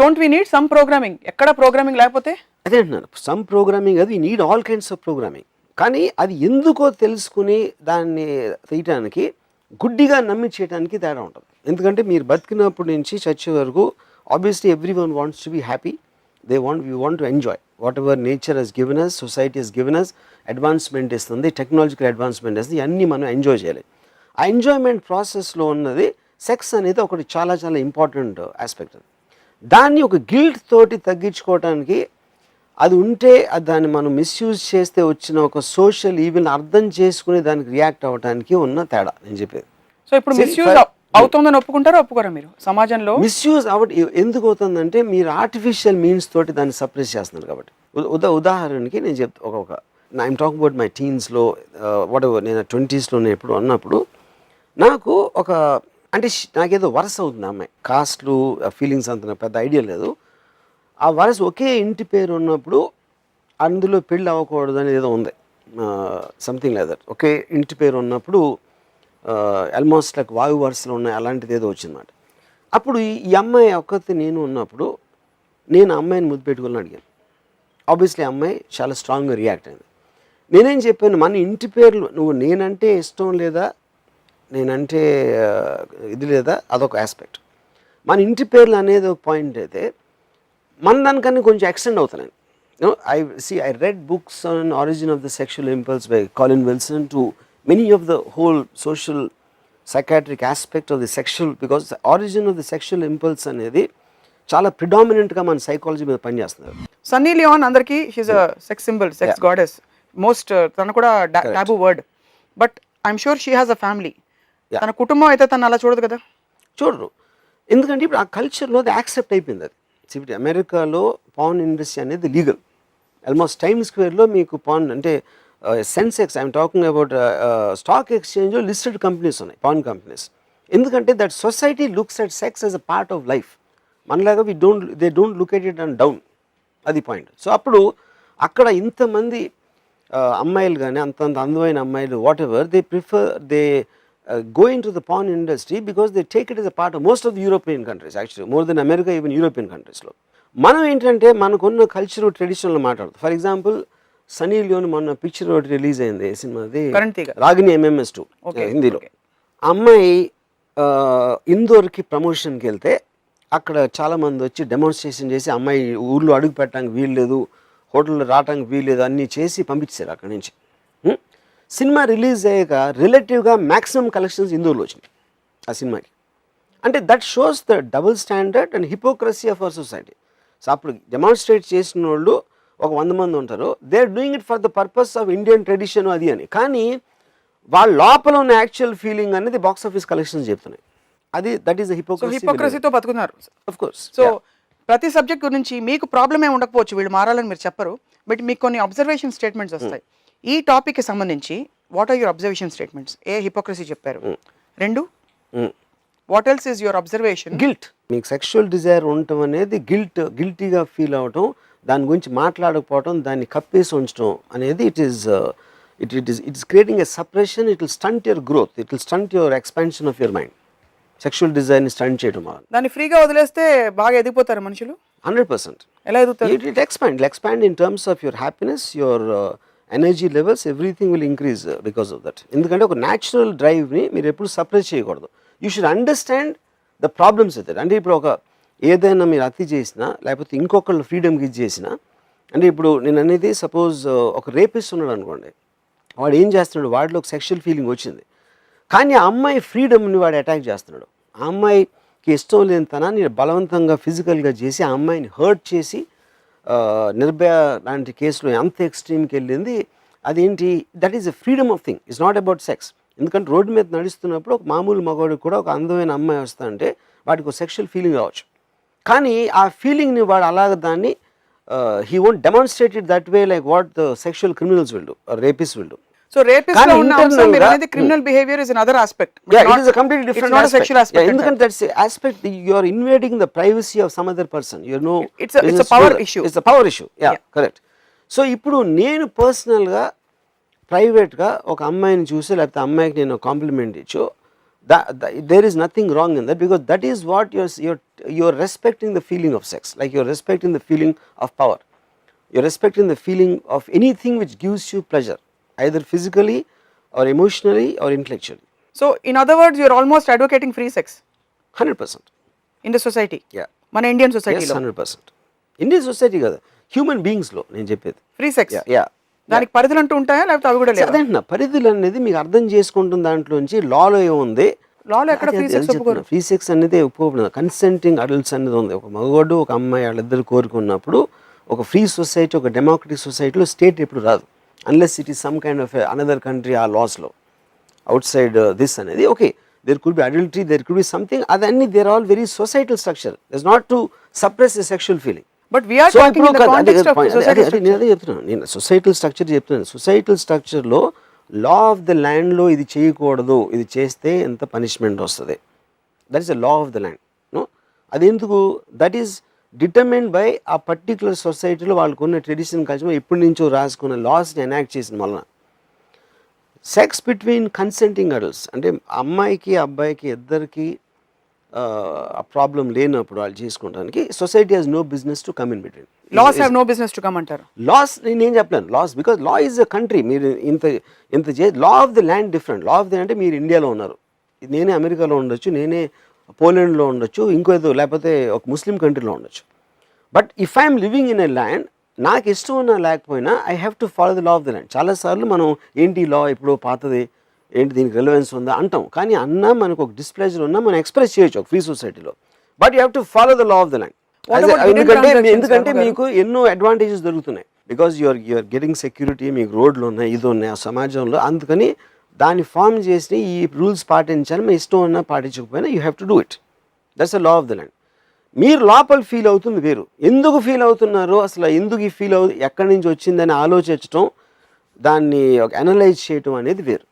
Don't we need some programming ఎక్కడ programming లేకపోతే? అదే అంటున్నారు. సమ్ ప్రోగ్రామింగ్ అది need all kinds of programming కానీ అది ఎందుకో తెలుసుకుని దాన్ని తీయటానికి గుడ్డిగా నమ్మి చేయడానికి తేడా ఉంటుంది. ఎందుకంటే మీరు బతికినప్పటి నుంచి చచ్చే వరకు obviously everyone wants to be happy they want we want to enjoy whatever nature has given us society has given us advancement ఇస్తుంది టెక్నాలజికల్ అడ్వాన్స్మెంట్ ఇస్తుంది అన్నీ మనం ఎంజాయ్ చేయాలి. ఆ ఎంజాయ్మెంట్ ప్రాసెస్లో ఉన్నది సెక్స్ అనేది ఒకటి చాలా చాలా ఇంపార్టెంట్ ఆస్పెక్ట్. దాన్ని ఒక గిల్ట్ తోటి తగ్గించుకోవడానికి అది ఉంటే అది దాన్ని మనం మిస్యూజ్ చేస్తే వచ్చిన ఒక సోషల్ ఈవెన్ అర్థం చేసుకుని దానికి రియాక్ట్ అవ్వడానికి ఉన్న తేడా నేను చెప్పేది. సో ఇప్పుడు మిస్యూజ్ అవుతుందని ఒప్పుకుంటారా ఒప్పుకోరా మీరు? సమాజంలో మిస్యూజ్ అవ్వ ఎందుకు అవుతుందంటే మీరు ఆర్టిఫిషియల్ మీన్స్ తోటి దాన్ని సప్రెస్ చేస్తున్నారు కాబట్టి. ఉదా ఉదాహరణకి నేను చెప్తా ఒక ఒక ఐఎమ్ టాక్ అబౌట్ మై టీన్స్లో వాట్ ఎవర్ నేను ట్వంటీస్లో ఎప్పుడు అన్నప్పుడు నాకు ఒక అంటే నాకేదో వరస అవుతుంది అమ్మాయి కాస్ట్లు ఫీలింగ్స్ అంత నాకు పెద్ద ఐడియా లేదు. ఆ వరస ఒకే ఇంటి పేరు ఉన్నప్పుడు అందులో పెళ్ళి అవ్వకూడదు అనేది ఏదో ఉంది. సంథింగ్ లేదా ఒకే ఇంటి పేరు ఉన్నప్పుడు ఆల్మోస్ట్ లైక్ వాయు వరుసలు ఉన్నాయి అలాంటిది ఏదో వచ్చిందన్నమాట. అప్పుడు ఈ- అమ్మాయి ఒక్కతే నేను ఉన్నప్పుడు నేను అమ్మాయిని ముద్దు పెట్టుకుని అడిగాను. ఆబ్వియస్లీ అమ్మాయి చాలా స్ట్రాంగ్గా రియాక్ట్ అయింది. నేనేం చెప్పాను మన ఇంటి పేర్లు నువ్వు నేనంటే ఇష్టం లేదా? నేనంటే ఇది లేదా? అదొక ఆస్పెక్ట్ మన ఇంటి పేర్లు అనేది ఒక పాయింట్ అయితే మన దానికన్నా కొంచెం ఎక్స్టెండ్ అవుతున్నాయి. I see I read books on origin of the sexual impulse by Colin Wilson to many of the whole social psychiatric aspect of the sexual because origin of the sexual impulse అనేది చాలా ప్రిడామినెంట్గా మన psychology మీద పనిచేస్తున్నారు. Sunny Leone అందరికి she's a sex symbol sex goddess most తన కూడా taboo word but I'm sure she has a family. తన కుటుంబం అయితే తను అలా చూడదు కదా? చూడరు. ఎందుకంటే ఇప్పుడు ఆ కల్చర్లో అది యాక్సెప్ట్ అయిపోయింది అది. ఇప్పుడు అమెరికాలో పాన్ ఇండస్ట్రీ అనేది లీగల్ ఆల్మోస్ట్ టైమ్ స్క్వేర్లో మీకు పాన్ అంటే Sensex I'm talking about stock ఎక్స్చేంజ్లో listed companies ఉన్నాయి పాన్ కంపెనీస్ ఎందుకంటే that society looks at sex as a part of life మనలాగా we don't they don't look at it and down అది point so అప్పుడు అక్కడ ఇంతమంది ఆ, అమ్మాయిలు కానీ అంత అంత అందమైన అమ్మాయిలు whatever they prefer they go in to the porn industry because they take it is a part of most of the European countries actually more than America even European కంట్రీస్లో మనం ఏంటంటే మనకున్న కల్చర్ ట్రెడిషనల్ మాట్లాడుతాం. For example Sunny Leone మొన్న picture ఒకటి release అయింది సినిమాది. రాగిని MMS two హిందీలో. అమ్మాయి ఇందోర్కి ప్రమోషన్కి వెళ్తే అక్కడ చాలా మంది వచ్చి డెమాన్స్ట్రేషన్ చేసి అమ్మాయి ఊర్లో అడుగు పెట్టడానికి వీలు లేదు హోటల్లో రావడానికి వీలు లేదు అన్నీ చేసి పంపించారు అక్కడి నుంచి? సినిమా రిలీజ్ అయ్యాక రిలేటివ్గా మ్యాక్సిమం కలెక్షన్స్ ఇందోర్లో వచ్చినాయి ఆ సినిమాకి. అంటే that shows the double standard and hypocrisy of our society so అప్పుడు డెమాన్స్ట్రేట్ చేసిన వాళ్ళు ఒక వంద మంది ఉంటారు. They are doing it for the purpose of Indian tradition అది అని. కానీ వాళ్ళ లోపల ఉన్న యాక్చువల్ ఫీలింగ్ అనేది బాక్స్ ఆఫీస్ కలెక్షన్స్ చెప్తున్నాయి. అది దట్ ఈస్ హిపోక్రసీ హిపోక్రసీతో బతుకున్నారు ఆఫ్ కోర్స్ సో ప్రతి సబ్జెక్ట్ గురించి మీకు ప్రాబ్లం ఏమి ఉండకపోవచ్చు వీళ్ళు మారాలని మీరు చెప్పరు బట్ మీకు కొన్ని అబ్జర్వేషన్ స్టేట్మెంట్స్ వస్తాయి. ఈ టాపిక్కి సంబంధించి what are your observation statements A hypocrisy చెప్పారు? రెండు. What else is your observation guilt మీకు సెక్షువల్ డిజైర్ ఉండటం అనేది గిల్ట్ గిల్టీగా ఫీల్ అవటం దాని గురించి మాట్లాడకపోవటం దాన్ని కప్పేసి ఉంచడం అనేది it is it it is it's creating a separation it will stunt your growth it will stunt your expansion of your mind sexual డిజైర్ని stunt చేయడం వల్ల. దాన్ని ఫ్రీగా వదిలేస్తే బాగా ఎదిగిపోతారు మనుషులు? హండ్రెడ్ పర్సెంట్ ఎలా ఎదుగుతారు? It it expand it expand in terms of your happiness your energy levels everything will increase because of that. ఎందుకంటే ఒక న్యాచురల్ డ్రైవ్ని మీరు ఎప్పుడు సపరేట్ చేయకూడదు. You should understand the problems అవుతాయి అంటే ఇప్పుడు ఒక ఏదైనా మీరు అతి చేసినా లేకపోతే ఇంకొకళ్ళు ఫ్రీడమ్కి ఇది చేసినా అంటే ఇప్పుడు నేను అనేది సపోజ్ uh, ఒక రేపిస్ట్ ఉన్నాడు అనుకోండి. వాడు ఏం చేస్తున్నాడు? వాడిలో ఒక సెక్షువల్ ఫీలింగ్ వచ్చింది. కానీ ఆ అమ్మాయి ఫ్రీడమ్ని వాడు అటాక్ చేస్తున్నాడు. ఆ అమ్మాయికి ఇష్టం లేని తనాన్ని బలవంతంగా ఫిజికల్గా చేసి ఆ అమ్మాయిని హర్ట్ చేసి నిర్భయ లాంటి కేసులో ఎంత ఎక్స్ట్రీమ్కి వెళ్ళింది. అదేంటి? That is a freedom of thing it's not about sex ఎందుకంటే రోడ్డు మీద నడుస్తున్నప్పుడు ఒక మామూలు మగవాడికి కూడా ఒక అందమైన అమ్మాయి వస్తా అంటే వాడికి ఒక సెక్షువల్ ఫీలింగ్ రావచ్చు కానీ ఆ ఫీలింగ్ని వాడు అలాగ దాన్ని he won't demonstrated that way like what the sexual criminals will do rapists will do so రేపిస్ట్లో ఉన్న అంశం మీరు గా- అనేది criminal behaviour is other aspect yeah it is a completely different not. Sexual aspect ఎందుకంటే you are invading the privacy of some other person you know It's a- it's a power issue. it's a power issue yeah, Yeah. correct so ఇప్పుడు నేను పర్సనల్గా ప్రైవేట్గా ఒక అమ్మాయిని చూసి లేకపోతే అమ్మాయికి నేను కాంప్లిమెంట్ ఇచ్చు there is nothing wrong in that because that is what you're you're you're respecting the feeling of sex like you're respecting the feeling of power you're respecting the feeling of anything which gives you pleasure either physically or emotionally or intellectually. So in other words your almost advocating free sex 100% in the society yeah. మన Indian yes సొసైటీలో 100% Indian society కదా. Human బీయింగ్స్లో నేను చెప్పేది. Free sex yeah దానికి పరిధులు అంటూ ఉంటాయా? లేకపోతే అవి కూడా లేవు? అదేంటున్నా? పరిధులు అనేది మీకు అర్థం చేసుకుంటున్న దాంట్లోంచి లాలో ఏముంది? లాలో ఎక్కడ free sex ఒప్పుకోరు? ఫ్రీ సెక్స్ అనేది ఒప్పుకోబడింది కన్సెంటింగ్ అడల్ట్స్ అనేది ఉంది. ఒక మగవాడు ఒక అమ్మాయి వాళ్ళిద్దరు కోరుకున్నప్పుడు ఒక ఫ్రీ సొసైటీ ఒక డెమోక్రటిక్ సొసైటీలో స్టేట్ ఎప్పుడు రాదు. Unless it is some kind of another country ఆ లాస్లో అవుట్ సైడ్ దిస్ అనేది okay there could be adultery there could be something అదన్నీ there all very societal structure is not to suppress a sexual feeling but the అదే. అదే- అదే నేను అదే చెప్తున్నాను నేను సొసైటల్ స్ట్రక్చర్ చెప్తున్నాను సొసైటల్ స్ట్రక్చర్లో లా ఆఫ్ ద ల్యాండ్లో ఇది చేయకూడదు ఇది చేస్తే ఎంత పనిష్మెంట్ వస్తుంది? That is the law of the land no అదెందుకు? That is determined by a particular సొసైటీలో వాళ్ళకు ఉన్న ట్రెడిషన్ కల్చర్ ఎప్పటి నుంచో రాసుకున్న లాస్ని ఎనాక్ట్ చేసిన వలన సెక్స్ బిట్వీన్ కన్సెంటింగ్ అడల్ట్స్ అంటే అమ్మాయికి అబ్బాయికి ఇద్దరికి ఆ ప్రాబ్లం లేనప్పుడు వాళ్ళు చేసుకోవడానికి society has no business to come in between laws have no business to come అంటారు. లాస్ నేనేం చెప్పలేను. Laws because law is a country మీరు ఇంత ఇంత చే law of the land different law of the అంటే మీరు ఇండియాలో ఉన్నారు. నేనే అమెరికాలో ఉండొచ్చు నేనే పోలాండ్లో ఉండొచ్చు ఇంకో ఏదో లేకపోతే ఒక ముస్లిం కంట్రీలో ఉండొచ్చు. But if I'm living in a land నాకు ఇష్టం ఉన్నా లేకపోయినా I have to follow the law of the land. చాలాసార్లు మనం ఏంటి లా ఎప్పుడో పాతది ఏంటి దీనికి రిలవెన్స్ ఉందా అంటాం. కానీ అన్నా మనకు ఒక డిస్ప్లేజర్ ఉన్నా మనం ఎక్స్ప్రెస్ చేయొచ్చు ఒక ఫ్రీ సొసైటీలో but you have to follow the law of the land ఎందుకంటే ఎందుకంటే? మీకు ఎన్నో అడ్వాంటేజెస్ దొరుకుతున్నాయి. Because you're you're getting security మీకు రోడ్లు ఉన్నాయి ఇది ఉన్నాయి ఆ సమాజంలో అందుకని దాన్ని ఫామ్ చేసి ఈ రూల్స్ పాటించాలి మీ ఇష్టం ఉన్నా పాటించకపోయినా you have to do it. That's the law of the land. మీరు లోపల ఫీల్ అవుతుంది వేరు. ఎందుకు ఫీల్ అవుతున్నారో అసలు ఎందుకు ఈ ఫీల్ అవు ఎక్కడి నుంచి వచ్చిందని ఆలోచించడం దాన్ని ఒక అనలైజ్ చేయటం అనేది వేరు.